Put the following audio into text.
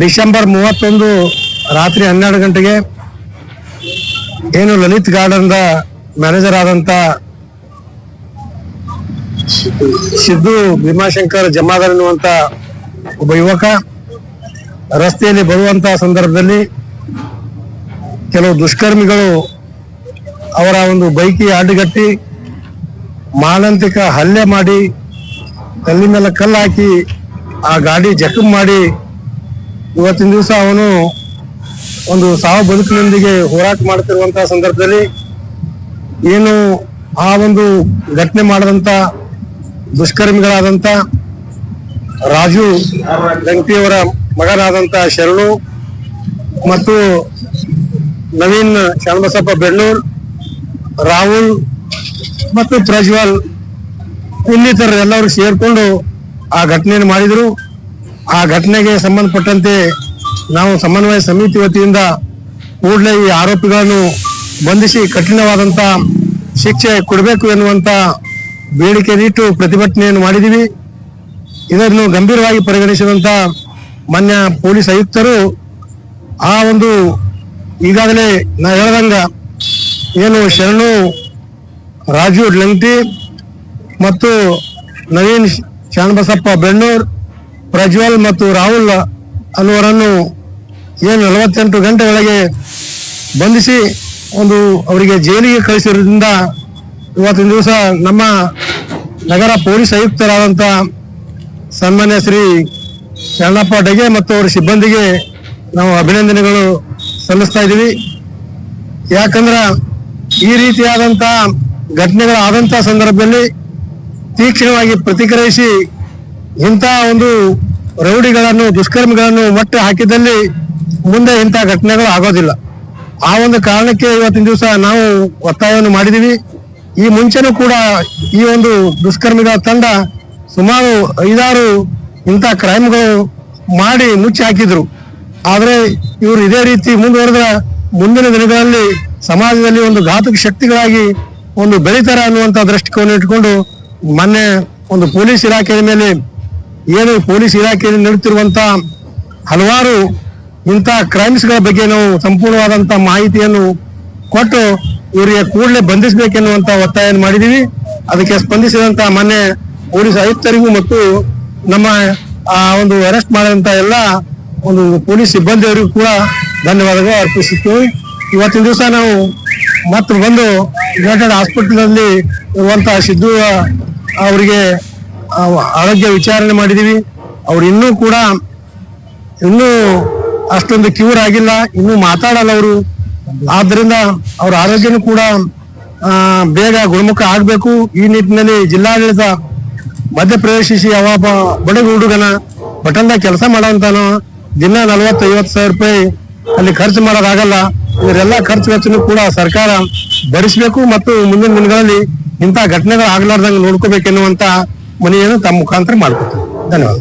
December ಮೂವತ್ತೊಂದು ರಾತ್ರಿ ಹನ್ನೆರಡು ಗಂಟೆಗೆ ಏನು ಲಲಿತ್ ಗಾರ್ಡನ್ ಮ್ಯಾನೇಜರ್ ಆದಂತ ಸಿದ್ದು ಭೀಮಾಶಂಕರ್ ಜಮಾದಾರ್ ಎನ್ನುವಂತ ಒಬ್ಬ ಯುವಕ ರಸ್ತೆಯಲ್ಲಿ ಬರುವಂತ ಸಂದರ್ಭದಲ್ಲಿ ಕೆಲವು ದುಷ್ಕರ್ಮಿಗಳು ಅವರ ಒಂದು ಬೈಕಿ ಅಡ್ಡಗಟ್ಟಿ ಮಾನಂತಿಕ ಹಲ್ಲೆ ಮಾಡಿ ಕಲ್ಲಿನ ಮೇಲೆ ಕಲ್ಲು ಹಾಕಿ ಆ ಗಾಡಿ ಜಖಮ್ ಮಾಡಿ ಇವತ್ತಿನ ದಿವಸ ಅವನು ಒಂದು ಸಾವು ಬದುಕಿನೊಂದಿಗೆ ಹೋರಾಟ ಮಾಡ್ತಿರುವಂತಹ ಸಂದರ್ಭದಲ್ಲಿ ಏನು ಆ ಒಂದು ಘಟನೆ ಮಾಡದಂತ ದುಷ್ಕರ್ಮಿಗಳಾದಂತ ರಾಜು ಗಂಟಿಯವರ ಮಗನಾದಂತ ಶರಣು ಮತ್ತು ನವೀನ್ ಶರಣಬಸಪ್ಪ ಬೆಳ್ಳೂರ್, ರಾಹುಲ್ ಮತ್ತು ಪ್ರಜ್ವಲ್ ಇನ್ನಿತರ ಎಲ್ಲರೂ ಸೇರ್ಕೊಂಡು ಆ ಘಟನೆಯನ್ನು ಮಾಡಿದರು. ಆ ಘಟನೆಗೆ ಸಂಬಂಧಪಟ್ಟಂತೆ ನಾವು ಸಮನ್ವಯ ಸಮಿತಿ ವತಿಯಿಂದ ಕೂಡಲೇ ಈ ಆರೋಪಿಗಳನ್ನು ಬಂಧಿಸಿ ಕಠಿಣವಾದಂತ ಶಿಕ್ಷೆ ಕೊಡಬೇಕು ಎನ್ನುವಂತ ಬೇಡಿಕೆಯನ್ನಿಟ್ಟು ಪ್ರತಿಭಟನೆಯನ್ನು ಮಾಡಿದ್ದೀವಿ ಇದನ್ನು ಗಂಭೀರವಾಗಿ ಪರಿಗಣಿಸಿದಂತ ಮಾನ್ಯ ಪೊಲೀಸ್ ಆಯುಕ್ತರು ಆ ಒಂದು ಈಗಾಗಲೇ ನಾ ಹೇಳ್ದಂಗ ಏನು ಶರಣು ರಾಜು ಲಂಗ್ಟಿ ಮತ್ತು ನವೀನ್ ಶಾಣಬಸಪ್ಪ ಬೆಣ್ಣೂರ್, ಪ್ರಜ್ವಲ್ ಮತ್ತು ರಾಹುಲ್ ಅನ್ನುವರನ್ನು ಏನು ನಲವತ್ತೆಂಟು ಗಂಟೆಗಳಿಗೆ ಬಂಧಿಸಿ ಒಂದು ಅವರಿಗೆ ಜೈಲಿಗೆ ಕಳಿಸಿರೋದ್ರಿಂದ ಇವತ್ತಿನ ದಿವಸ ನಮ್ಮ ನಗರ ಪೊಲೀಸ್ ಆಯುಕ್ತರಾದಂಥ ಸನ್ಮಾನ್ಯ ಶ್ರೀ ಶರಣಪ್ಪ ಡಗೆ ಮತ್ತು ಅವರ ಸಿಬ್ಬಂದಿಗೆ ನಾವು ಅಭಿನಂದನೆಗಳು ಸಲ್ಲಿಸ್ತಾ ಇದ್ದೀವಿ. ಯಾಕಂದ್ರೆ ಈ ರೀತಿಯಾದಂಥ ಘಟನೆಗಳಾದಂಥ ಸಂದರ್ಭದಲ್ಲಿ ತೀಕ್ಷ್ಣವಾಗಿ ಪ್ರತಿಕ್ರಿಯಿಸಿ ಇಂಥ ಒಂದು ರೌಡಿಗಳನ್ನು, ದುಷ್ಕರ್ಮಿಗಳನ್ನು ಮಟ್ಟ ಹಾಕಿದಲ್ಲಿ ಮುಂದೆ ಇಂಥ ಘಟನೆಗಳು ಆಗೋದಿಲ್ಲ. ಆ ಒಂದು ಕಾರಣಕ್ಕೆ ಇವತ್ತಿನ ದಿವಸ ನಾವು ಒತ್ತಾಯವನ್ನು ಮಾಡಿದೀವಿ. ಈ ಮುಂಚೆನೂ ಕೂಡ ಈ ಒಂದು ದುಷ್ಕರ್ಮಿಗಳ ತಂಡ ಸುಮಾರು ಐದಾರು ಇಂಥ ಕ್ರೈಮ್ಗಳು ಮಾಡಿ ಮುಚ್ಚಿ ಹಾಕಿದ್ರು. ಆದ್ರೆ ಇವರು ಇದೇ ರೀತಿ ಮುಂದುವರೆದ ಮುಂದಿನ ದಿನಗಳಲ್ಲಿ ಸಮಾಜದಲ್ಲಿ ಒಂದು ಘಾತಕ ಶಕ್ತಿಗಳಾಗಿ ಒಂದು ಬೆಳೀತಾರೆ ಅನ್ನುವಂತ ದೃಷ್ಟಿಕೋನ ಇಟ್ಕೊಂಡು ಮೊನ್ನೆ ಒಂದು ಪೊಲೀಸ್ ಇಲಾಖೆಯ ಮೇಲೆ ಏನು ಪೊಲೀಸ್ ಇಲಾಖೆಯಲ್ಲಿ ನೀಡುತ್ತಿರುವಂತ ಹಲವಾರು ಇಂಥ ಕ್ರೈಮ್ಸ್ಗಳ ಬಗ್ಗೆ ನಾವು ಸಂಪೂರ್ಣವಾದಂತ ಮಾಹಿತಿಯನ್ನು ಕೊಟ್ಟು ಇವರಿಗೆ ಕೂಡಲೇ ಬಂಧಿಸಬೇಕೆನ್ನುವಂತ ಒತ್ತಾಯ ಮಾಡಿದೀವಿ ಅದಕ್ಕೆ ಸ್ಪಂದಿಸಿದಂತ ಮೊನ್ನೆ ಪೊಲೀಸ್ ಆಯುಕ್ತರಿಗೂ ಮತ್ತು ನಮ್ಮ, ಆ, ಒಂದು ಅರೆಸ್ಟ್ ಮಾಡಿದಂತ ಎಲ್ಲ ಒಂದು ಪೊಲೀಸ್ ಸಿಬ್ಬಂದಿಯವರಿಗೂ ಕೂಡ ಧನ್ಯವಾದಗಳು ಅರ್ಪಿಸುತ್ತೇವೆ. ಇವತ್ತಿನ ದಿವಸ ನಾವು ಮತ್ತೆ ಬಂದು ಯುನೈಟೆಡ್ ಹಾಸ್ಪಿಟಲ್ನಲ್ಲಿ ಇರುವಂತಹ ಸಿದ್ದು ಅವರಿಗೆ ಆರೋಗ್ಯ ವಿಚಾರಣೆ ಮಾಡಿದೀವಿ ಅವ್ರು ಇನ್ನೂ ಕೂಡ, ಇನ್ನೂ ಅಷ್ಟೊಂದು ಕ್ಯೂರ್ ಆಗಿಲ್ಲ, ಇನ್ನೂ ಮಾತಾಡಲ್ಲ ಅವರು. ಆದ್ದರಿಂದ ಅವ್ರ ಆರೋಗ್ಯನೂ ಕೂಡ ಬೇಗ ಗುಣಮುಖ ಆಗಬೇಕು. ಈ ನಿಟ್ಟಿನಲ್ಲಿ ಜಿಲ್ಲಾಡಳಿತ ಮಧ್ಯಪ್ರವೇಶಿಸಿ ಅವ ಬಡ ಬಡಗ ಹುಡುಗನ ಬಟನ್ದಾಗ ಕೆಲಸ ಮಾಡೋಂತಾನು ದಿನ ನಲವತ್ತು ಐವತ್ತು ಸಾವಿರ ರೂಪಾಯಿ ಅಲ್ಲಿ ಖರ್ಚು ಮಾಡೋದಾಗಲ್ಲ. ಇವರೆಲ್ಲ ಖರ್ಚು ವೆಚ್ಚನೂ ಕೂಡ ಸರ್ಕಾರ ಭರಿಸಬೇಕು ಮತ್ತು ಮುಂದಿನ ದಿನಗಳಲ್ಲಿ ಇಂತಹ ಘಟನೆಗಳು ಆಗ್ಲಾರ್ದಂಗೆ ನೋಡ್ಕೋಬೇಕೆನ್ನುವಂತ ಮನೆಯನ್ನು ತಮ್ಮ ಮುಖಾಂತರ ಮಾಡ್ಕೊತೀವಿ ಧನ್ಯವಾದ.